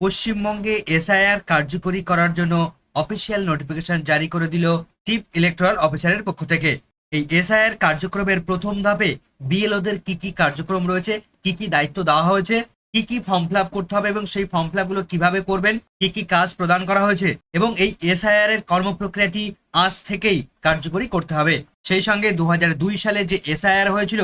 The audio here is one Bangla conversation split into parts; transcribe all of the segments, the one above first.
পশ্চিমবঙ্গে এসআইআর কার্যকরী করার জন্য অফিসিয়াল নোটিফিকেশন জারি করে দিল চিফ ইলেকট্রাল অফিসারের পক্ষ থেকে। এই এসআইআর কার্যক্রমের প্রথম ধাপে বিএলওদের কি কি কার্যক্রম রয়েছে, কি কি দায়িত্ব দেওয়া হয়েছে, কি কি ফর্ম ফিল করতে হবে এবং সেই ফর্ম ফিল কীভাবে করবেন, কি কি কাজ প্রদান করা হয়েছে এবং এই এসআইআর এর কর্মপ্রক্রিয়াটি আজ থেকেই কার্যকরী করতে হবে। সেই সঙ্গে দু হাজার দুই সালে যে এসআইআর হয়েছিল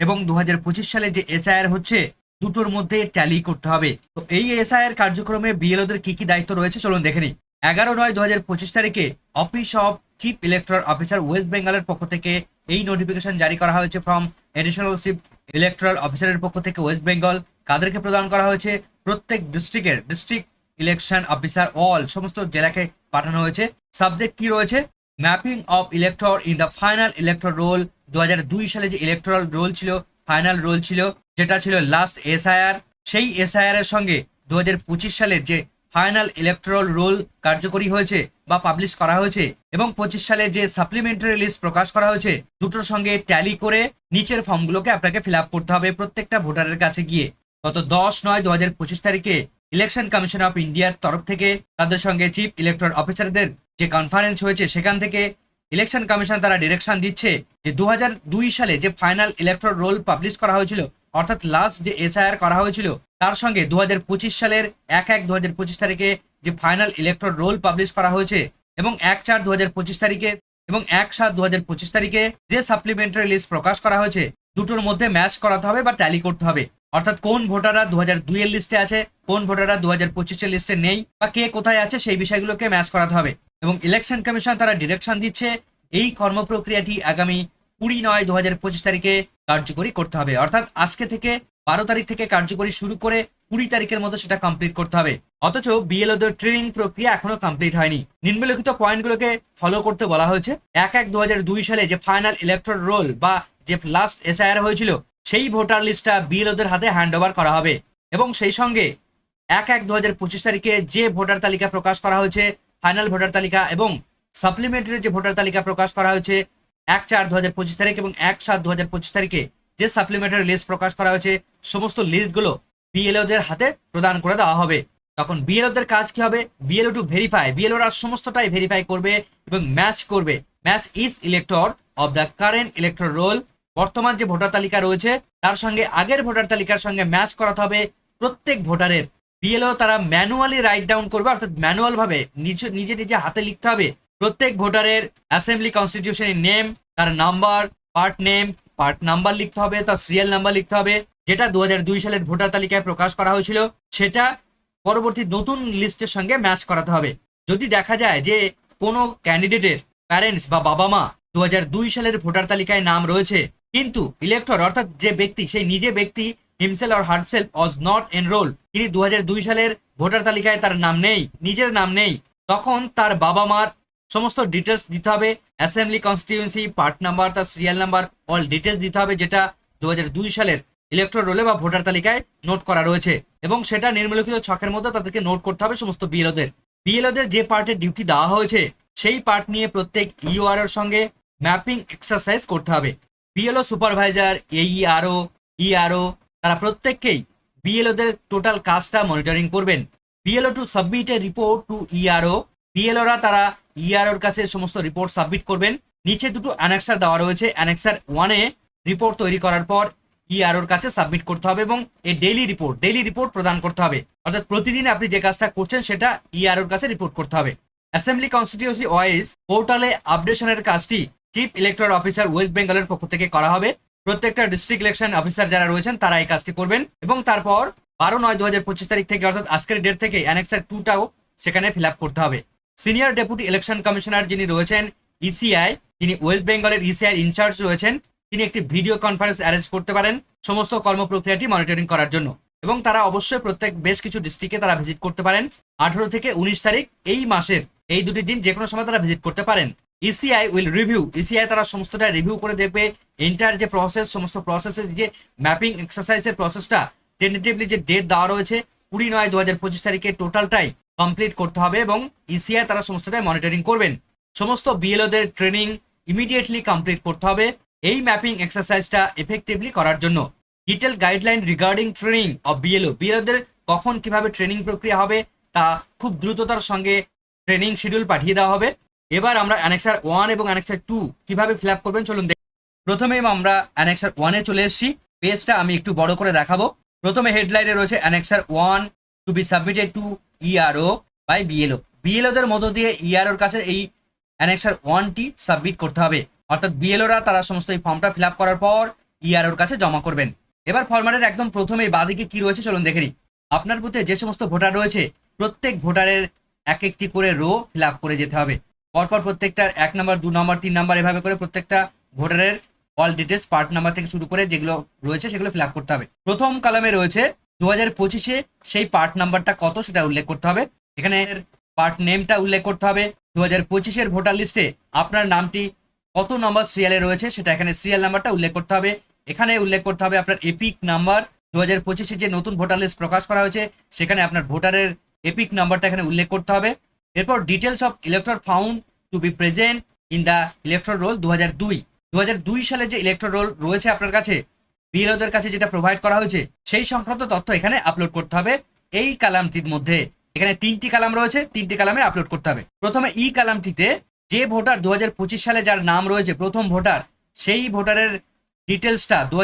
এবং দু হাজার পঁচিশ সালে যে এসআইআর হচ্ছে দুটোর মধ্যে ট্যালি করতে হবে। তো এই এসআইআর কার্যক্রমে বিএলওদের কি কি দায়িত্ব রয়েছে চলুন দেখে নিই। এগারো নয় দু হাজার পঁচিশ তারিখে office of chief electoral officer west বেঙ্গলের পক্ষ থেকে এই নোটিফিকেশন জারি করা হয়েছে ফ্রম এডিশনাল চিফ ইলেকট্রাল অফিসারের পক্ষ থেকে ওয়েস্ট বেঙ্গল কাদেরকে প্রদান করা হয়েছে? প্রত্যেক ডিস্ট্রিক্টের ডিস্ট্রিক্ট ইলেকশন অফিসার অল সমস্ত জেলাকে পাঠানো হয়েছে। সাবজেক্ট কি রয়েছে? Mapping of elector in the final electoral roll দুই হাজার দুই সালে যে ইলেকট্রাল রোল ছিল ফাইনাল রোল ছিল যেটা ছিল লাস্ট এসআইআর সেই এসআইআর এর সঙ্গে দু হাজার পঁচিশ সালের যে ফাইনাল ইলেকট্রাল রোল কার্যকরী হয়েছে বা পাবলিশ করা হয়েছে এবং পঁচিশ সালে যে সাপ্লিমেন্টারি লিস্ট প্রকাশ করা হয়েছে, দুটোর সঙ্গে ট্যালি করে নিচের ফর্মগুলোকে আপনাকে ফিল করতে হবে প্রত্যেকটা ভোটারের কাছে গিয়ে। গত দশ নয় দু তারিখে ইলেকশন কমিশন অফ ইন্ডিয়ার তরফ থেকে তাদের সঙ্গে চিফ ইলেকট্রাল অফিসারদের যে কনফারেন্স হয়েছে, সেখান থেকে ইলেকশন কমিশন তারা ডিরেকশন দিচ্ছে যে দু হাজার দুই সালে যে ফাইনাল ইলেকট্রাল রোল পাবলিশ করা হয়েছিল অর্থাৎ লাস্ট যে এসআইআর করা হয়েছিল, তার সঙ্গে দু হাজার পঁচিশ সালের এক এক দু তারিখে যে ফাইনাল ইলেকট্রন রোল পাবলিশ করা হয়েছে এবং এক চার দু তারিখে এবং এক সাত দু তারিখে যে সাপ্লিমেন্টারি লিস্ট প্রকাশ করা হয়েছে, দুটোর মধ্যে ম্যাচ করাতে হবে বা ট্যালি করতে হবে। অর্থাৎ কোন ভোটাররা দু হাজার এর লিস্টে আছে, কোন ভোটাররা দু হাজার পঁচিশের লিস্টে নেই, বা কে কোথায় আছে সেই বিষয়গুলোকে ম্যাচ করাতে হবে। এবং ইলেকশন কমিশন তারা ডিরেকশন দিচ্ছে, এই কর্মপ্রক্রিয়াটি আগামী কুড়ি নয় দু হাজার পঁচিশ তারিখে কার্যকরী করতে হবে। অর্থাৎ আজকে থেকে বারো তারিখ থেকে কার্যকরী শুরু করে কুড়ি তারিখের মধ্যে সেটা কমপ্লিট করতে হবে। অথচ বিএলওদের ট্রেনিং প্রক্রিয়া এখনও কমপ্লিট হয়নি। নিম্নলিখিত পয়েন্টগুলোকে ফলো করতে বলা হয়েছে। এক এক দু সালে যে ফাইনাল ইলেকট্রল রোল বা যে লাস্ট এসআইআর হয়েছিল, সেই ভোটার লিস্টটা বিএলওদের হাতে হ্যান্ড ওভার করা হবে। এবং সেই সঙ্গে এক এক দু তারিখে যে ভোটার তালিকা প্রকাশ করা হয়েছে ফাইনাল ভোটার তালিকা এবং সাপ্লিমেন্টারি যে ভোটার তালিকা প্রকাশ করা হয়েছে এক চার দু হাজার পঁচিশ তারিখ এবং এক সাত দু হাজার পঁচিশ তারিখে যে সাপ্লিমেন্টারি লিস্ট প্রকাশ করা হয়েছে, সমস্ত লিস্টগুলো বিএলওদের হাতে প্রদান করে দেওয়া হবে। তখন বিএলওদের কাজ কি হবে? বিএলও টু ভেরিফাই বিএলওরা সমস্তটাই ভেরিফাই করবে এবং ম্যাচ করবে। Match is elector of the current elector roll বর্তমান যে ভোটার তালিকা রয়েছে, তার সঙ্গে আগের ভোটার তালিকার সঙ্গে ম্যাচ করাতে হবে প্রত্যেক ভোটারের। বিএলও তারা ম্যানুয়ালি রাইট ডাউন করবে, অর্থাৎ ম্যানুয়াল ভাবে নিজে নিজে নিজে হাতে লিখতে হবে। প্রত্যেক ভোটারের অ্যাসেম্বলি কনস্টিটিউশনের নেম তার number part name part number লিখতে হবে, তার সিরিয়াল নাম্বার লিখতে হবে, যেটা দু হাজার দুই সালের ভোটার তালিকায় প্রকাশ করা হয়েছিল, সেটা পরবর্তী নতুন লিস্টের সঙ্গে ম্যাচ করাতে হবে। যদি দেখা যায় যে কোনো ক্যান্ডিডেটের প্যারেন্টস বা বাবা মা দু হাজার দুই সালের ভোটার তালিকায় নাম রয়েছে, কিন্তু ইলেক্টর অর্থাৎ যে ব্যক্তি, সেই নিজে ব্যক্তি হিমসেল আর হার্টসেল অজ নট এনরোল তিনি দু হাজার দুই সালের ভোটার তালিকায় তার নাম নেই, নিজের নাম নেই, তখন তার বাবা মার সমস্ত ডিটেলস দিতে হবে। অ্যাসেম্বলি কনস্টিটিউয়েন্সি পার্ট নাম্বার তার সিরিয়াল নাম্বার অল ডিটেলস দিতে হবে যেটা দু হাজার দুই সালের ইলেকট্রল রোলে বা ভোটার তালিকায় নোট করা রয়েছে। এবং সেটা নির্মলিখিত ছকের মধ্যে তাদেরকে নোট করতে হবে সমস্ত বিএলওদের বিএলওদের যে পার্টের ডিউটি দেওয়া হয়েছে, সেই পার্ট নিয়ে প্রত্যেক ইউআর এর সঙ্গে ম্যাপিং এক্সারসাইজ করতে হবে। বিএলও সুপারভাইজার এইআরও ইআরও তারা প্রত্যেককেই বিএলওদের টোটাল কাজটা মনিটরিং করবেন। BLO to submit a report to ERO বিএলওরা তারা ইআরওর কাছে সমস্ত রিপোর্ট সাবমিট করবেন। নিচে দুটো অ্যানেক্সার দেওয়া রয়েছে। অ্যানেক্সার ওয়ানে রিপোর্ট তৈরি করার পর ইআরওর কাছে সাবমিট করতে হবে এবং এই ডেইলি রিপোর্ট ডেইলি রিপোর্ট প্রদান করতে হবে। অর্থাৎ প্রতিদিন আপনি যে কাজটা করছেন সেটা ইআরওর কাছে রিপোর্ট করতে হবে। অ্যাসেম্বলি কনস্টিটিউন্সি ওয়াইজ পোর্টালে আপডেশনের কাজটি চিফ ইলেকট্রাল অফিসার ওয়েস্ট বেঙ্গলের পক্ষ থেকে করা হবে। প্রত্যেকটা ডিস্ট্রিক্ট ইলেকশন অফিসার যারা রয়েছেন, তারা এই কাজটি করবেন এবং তারপর বারো নয় দু হাজার পঁচিশ তারিখ থেকে, অর্থাৎ আজকের ডেট থেকে অ্যানেক্সার টুটাও সেখানে ফিল আপ করতে হবে। সিনিয়র ডেপুটি ইলেকশন কমিশনার যিনি রয়েছেন ইসিআই যিনি ওয়েস্ট বেঙ্গলের ইসিআই ইনচার্জ রয়েছেন, তিনি একটি ভিডিও কনফারেন্স অ্যারেঞ্জ করতে পারেন সমস্ত কর্মপ্রক্রিয়াটি মনিটরিং করার জন্য। এবং তারা অবশ্যই প্রত্যেক বেশ কিছু ডিস্ট্রিক্টে তারা ভিজিট করতে পারেন। আঠারো থেকে উনিশ তারিখ এই মাসের, এই দুটি দিন যে কোনো সময় তারা ভিজিট করতে পারেন। ইসিআই উইল রিভিউ ইসিআই তারা সমস্তটা রিভিউ করে দেখবে। এন্টার যে প্রসেস সমস্ত প্রসেসের যে ম্যাপিং এক্সারসাইজের প্রসেসটা টেন্টেটিভলি যে ডেট দেওয়া রয়েছে, কুড়ি নয় দু হাজার পঁচিশ তারিখে টোটালটাই কমপ্লিট করতে হবে এবং ইসিআই তারা সমস্তটাই মনিটরিং করবেন। সমস্ত বিএলওদের ট্রেনিং ইমিডিয়েটলি কমপ্লিট করতে হবে এই ম্যাপিং এক্সারসাইজটা এফেক্টিভলি করার জন্য। Detail guideline regarding training of BLO বিএলওদের কখন কীভাবে ট্রেনিং প্রক্রিয়া হবে তা খুব দ্রুততার সঙ্গে ট্রেনিং শিডিউল পাঠিয়ে দেওয়া হবে। এবার আমরা অ্যানেক্সার ওয়ান এবং অ্যানেক্সার টু কীভাবে ফিল আপ করবেন চলুন দেখি। প্রথমে আমরা অ্যানেক্সার ওয়ানে চলে এসেছি। পেজটা আমি একটু বড় করে দেখাবো। প্রথমে হেডলাইনে রয়েছে annexure one to be submitted to ERO by BLO বিএলওদের মধ্য দিয়ে ইআরওর কাছে এই অ্যানেক্সার ওয়ানটি সাবমিট করতে হবে। অর্থাৎ বিএলওরা তারা সমস্ত এই ফর্মটা ফিল করার পর ইআরওর কাছে জমা করবেন। এবার ফরম্যাটের একদম প্রথমে বাদিকে কি রয়েছে চলুন দেখে নিই। আপনার বুথে যে সমস্ত ভোটার রয়েছে, প্রত্যেক ভোটারের এক একটি করে রো ফিল করে যেতে হবে। পরপর প্রত্যেকটা এক নম্বর দু নম্বর তিন নম্বর এভাবে করে প্রত্যেকটা ভোটারের অল ডিটেলস পার্ট নাম্বার থেকে শুরু করে যেগুলো রয়েছে সেগুলো ফিল করতে হবে। প্রথম কলামে রয়েছে দু হাজার পঁচিশে সেই পার্ট নাম্বারটা কত সেটা উল্লেখ করতে হবে। এখানে পার্ট নেমটা উল্লেখ করতে হবে। দু হাজার পঁচিশের ভোটার লিস্টে আপনার নামটি কত নম্বর সিরিয়ালে রয়েছে সেটা এখানে সিরিয়াল নাম্বারটা উল্লেখ করতে হবে। এখানে উল্লেখ করতে হবে আপনার এপিক নাম্বার দু হাজার পঁচিশে যে নতুন ভোটার লিস্ট প্রকাশ করা হয়েছে, সেখানে আপনার ভোটারের এপিক নাম্বারটা এখানে উল্লেখ করতে হবে। এরপর details of elector found to be present in the electoral roll দু হাজার দুই। দু সালে যে ইলেকট্রল রোল রয়েছে আপনার কাছে বিএলওদের কাছে যেটা প্রোভাইড করা হয়েছে, সেই সংক্রান্ত তথ্য এখানে আপলোড করতে হবে। এই কালামটির মধ্যে, এখানে তিনটি কালাম রয়েছে, তিনটি কালামে আপলোড করতে হবে। প্রথমে ই কালামটিতে যে ভোটার দু হাজার পঁচিশ সালে যার নাম রয়েছে, প্রথম ভোটার, সেই ভোটারের ডিটেলসটা দু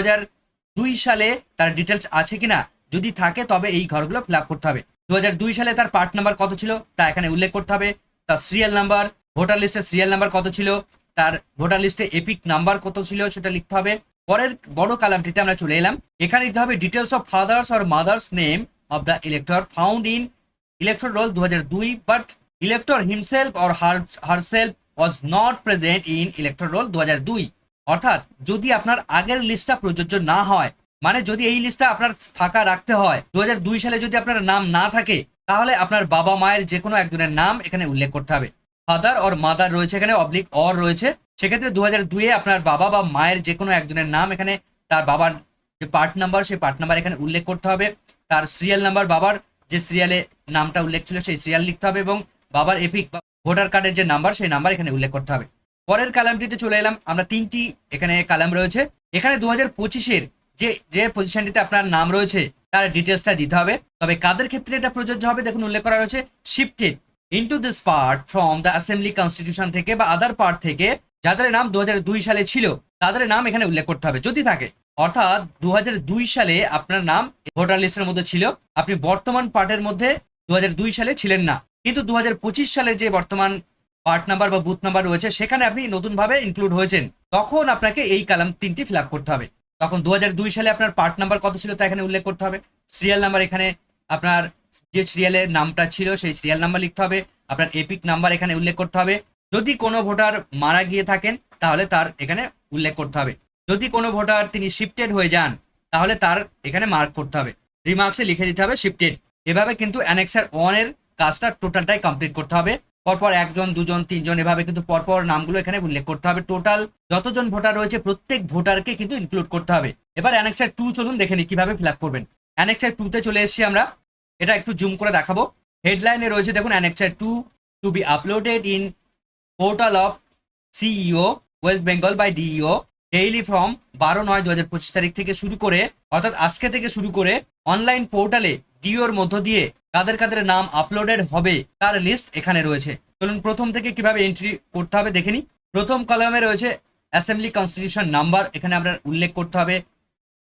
দুই সালে তার ডিটেলস আছে কিনা, যদি থাকে তবে এই ঘরগুলো ফিল করতে হবে। দু হাজার দুই সালে তার পার্ট নাম্বার কত ছিল, তা এখানে উল্লেখ করতে হবে। তার সিরিয়াল নাম্বার ভোটার লিস্টের সিরিয়াল নাম্বার কত ছিল, তার ভোটার লিস্টে এপিক নাম্বার কত ছিল, সেটা লিখতে হবে। পরের বড় কালামটিতে আমরা চলে এলাম। এখানে দিতে হবে details of father's or mother's name of the elector found in electoral roll দু দুই but elector himself or herself was not present in electoral roll দু দুই। অর্থাৎ যদি আপনার আগের লিস্টটা প্রযোজ্য না হয় মানে যদি এই লিস্টটা আপনার ফাঁকা রাখতে হয় দু হাজার দুই সালে যদি আপনার নাম না থাকে, তাহলে আপনার বাবা মায়ের যে কোনো একজনের নাম এখানে উল্লেখ করতে হবে। ফাদার অর মাদার রয়েছে এখানে অবলিক অর রয়েছে। সেক্ষেত্রে দু হাজার দুইয়ে আপনার বাবা বা মায়ের যে কোনো একজনের নাম এখানে তার বাবার যে পার্ট নাম্বার সেই পার্ট নাম্বার এখানে উল্লেখ করতে হবে। তার সিরিয়াল নাম্বার বাবার যে সিরিয়ালে নামটা উল্লেখ ছিল, সেই সিরিয়াল লিখতে হবে এবং বাবার এপিক বা ভোটার কার্ডের যে নাম্বার সেই নাম্বার এখানে উল্লেখ করতে হবে। পরের কালামটিতে চলে এলাম, আমরা তিনটি এখানে কালাম রয়েছে। এখানে দু হাজার পঁচিশের যে যে পজিশনটিতে আপনার নাম রয়েছে, তার ডিটেলসটা দিতে হবে। তবে কাদের ক্ষেত্রে এটা প্রযোজ্য হবে, দেখুন উল্লেখ করা রয়েছে। Shifted into this part from the assembly constitution থেকে বা আদার পার্ট থেকে, যাদের নাম দু হাজার দুই সালে ছিল, তাদের নাম এখানে উল্লেখ করতে হবে, যদি থাকে। অর্থাৎ দু হাজার দুই সালে আপনার নাম ভোটার লিস্টের মধ্যে ছিল, আপনি বর্তমান পার্টের মধ্যে দু হাজার দুই সালে ছিলেন না। কিন্তু দুহাজার পঁচিশ সালে যে বর্তমান পার্ট নাম্বার বা বুথ নাম্বার রয়েছে, সেখানে আপনি নতুনভাবে ইনক্লুড হয়েছেন। তখন আপনাকে এই কালাম তিনটি ফিল করতে হবে। তখন দু হাজার দুই সালে আপনার পার্ট নাম্বার কত ছিল তা এখানে উল্লেখ করতে হবে। সিরিয়াল নাম্বার এখানে আপনার যে সিরিয়ালের নামটা ছিল, সেই সিরিয়াল নাম্বার লিখতে হবে। আপনার এপিক নাম্বার এখানে উল্লেখ করতে হবে। যদি কোনো ভোটার মারা গিয়ে থাকেন, তাহলে তার এখানে উল্লেখ করতে হবে। যদি কোনো ভোটার তিনি শিফটেড হয়ে যান, তাহলে তার এখানে মার্ক করতে হবে। রিমার্কসে লিখে দিতে হবে শিফটেড এভাবে কিন্তু অ্যানেক্সার ওয়ানের কাজটা টোটালটাই কমপ্লিট করতে হবে। পরপর একজন, দুজন, তিনজন, এভাবে কিন্তু পরপর নামগুলো এখানে উল্লেখ করতে হবে। টোটাল যতজন ভোটার রয়েছে, প্রত্যেক ভোটারকে কিন্তু ইনক্লুড করতে হবে। এবার অ্যানেক্সার টু চলুন দেখে নিই কীভাবে ফিল করবেন। অ্যানেক্সার টুতে চলে এসেছি আমরা। এটা একটু জুম করে দেখাবো। হেডলাইনে রয়েছে, দেখুন annexure two to be uploaded in portal of CEO west Bengal by DEO daily from বারো নয় দু হাজার পঁচিশ তারিখ থেকে শুরু করে, অর্থাৎ আজকে থেকে শুরু করে অনলাইন পোর্টালে ডিওর মধ্য দিয়ে কাদের কাদের নাম আপলোডেড হবে, তার লিস্ট এখানে রয়েছে। চলুন, প্রথম থেকে কীভাবে এন্ট্রি করতে হবে দেখে নিই। প্রথম কলামে রয়েছে অ্যাসেম্বলি কনস্টিটিউশন নাম্বার এখানে আপনার উল্লেখ করতে হবে।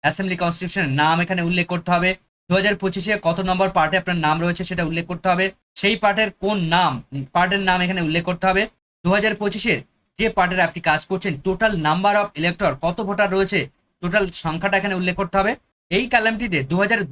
অ্যাসেম্বলি কনস্টিটিউশনের নাম এখানে উল্লেখ করতে হবে। দু হাজার পঁচিশে কত নম্বর পার্টে আপনার নাম রয়েছে সেটা উল্লেখ করতে হবে। সেই পার্টের কোন নাম, পার্টের নাম এখানে উল্লেখ করতে হবে। দু হাজার পঁচিশের যে পার্টের আপনি কাজ করছেন টোটাল নাম্বার অফ ইলেক্টর কত ভোটার রয়েছে টোটাল সংখ্যাটা এখানে উল্লেখ করতে হবে। এই কালামটিতে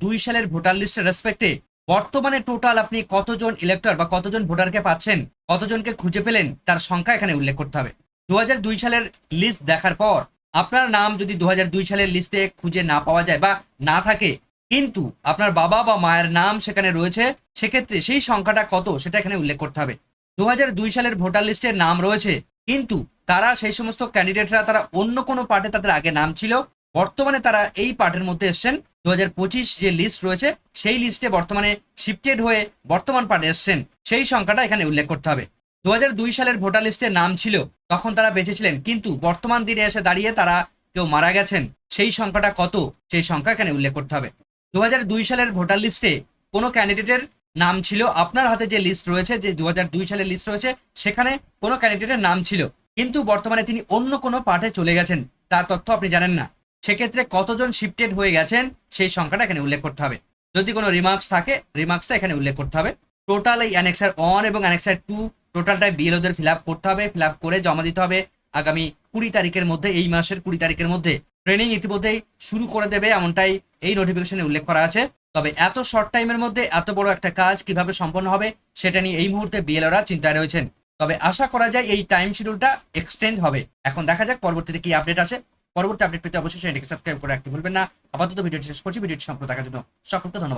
দু সালের ভোটার লিস্টের রেসপেক্টে বর্তমানে টোটাল আপনি কতজন ইলেক্টর বা কতজন ভোটারকে পাচ্ছেন, কতজনকে খুঁজে পেলেন, তার সংখ্যা এখানে উল্লেখ করতে হবে। দু হাজার দুই সালের লিস্ট দেখার পর আপনার নাম যদি দু হাজার দুই সালের লিস্টে খুঁজে না পাওয়া যায় বা না থাকে কিন্তু আপনার বাবা বা মায়ের নাম সেখানে রয়েছে, সেক্ষেত্রে সেই সংখ্যাটা কত সেটা এখানে উল্লেখ করতে হবে। দু দুই সালের ভোটার লিস্টের নাম রয়েছে, কিন্তু তারা সেই সমস্ত ক্যান্ডিডেটরা, তারা অন্য কোনো পার্টে তাদের আগে নাম ছিল। বর্তমানে তারা এই পার্টের মধ্যে এসছেন। দু পঁচিশ যে লিস্ট রয়েছে, সেই লিস্টে বর্তমানে শিফটেড হয়ে বর্তমান পার্টে এসছেন। সেই সংখ্যাটা এখানে উল্লেখ করতে হবে। দু হাজার দুই সালের ভোটার লিস্টে নাম ছিল, তখন তারা বেঁচে ছিলেন কিন্তু বর্তমান দিনে এসে দাঁড়িয়ে তারা কেউ মারা গেছেন। সেই সংখ্যাটা কত, সেই সংখ্যা এখানে উল্লেখ করতে হবে। দু হাজার দুই সালের ভোটার লিস্টে কোনো ক্যান্ডিডেটের নাম ছিল। আপনার হাতে যে লিস্ট রয়েছে, যে দু সালের লিস্ট রয়েছে, সেখানে কোনো ক্যান্ডিডেটের নাম ছিল। কিন্তু বর্তমানে তিনি অন্য কোনো পার্টে চলে গেছেন, তার তথ্য আপনি জানেন না। সেক্ষেত্রে কতজন শিফটেড হয়ে গেছেন, সেই সংখ্যাটা এখানে উল্লেখ করতে হবে। যদি কোনো রিমার্কস থাকে, রিমার্কসটা এখানে উল্লেখ করতে হবে। টোটাল এই অ্যানেক্সার ওয়ান এবং অ্যানেক্সার টু টোটালটাই বিএলওদের ফিল আপ করতে হবে, ফিল আপ করে জমা দিতে হবে। আগামী কুড়ি তারিখের মধ্যে, এই মাসের কুড়ি তারিখের মধ্যে ট্রেনিং ইতিমধ্যেই শুরু করে দেবে এমনটাই এই নোটিফিকেশনে উল্লেখ করা আছে। তবে এত শর্ট টাইমের মধ্যে এত বড় একটা কাজ কীভাবে সম্পন্ন হবে সেটা নিয়ে এই মুহূর্তে বিএলওরা চিন্তায় রয়েছেন। তবে আশা করা যায় এই টাইম শিডিউলটা এক্সটেন্ড হবে। এখন দেখা যাক পরবর্তীতে কি আপডেট আছে। পরবর্তী আপডেট পেতে অবশ্যই চ্যানেলটিকে সাবস্ক্রাইব করে রাখতে ভুলবেন না। আপাতত ভিডিওটি শেষ করছি। ভিডিওটি সম্পর্কে দেখার জন্য সকলকে ধন্যবাদ।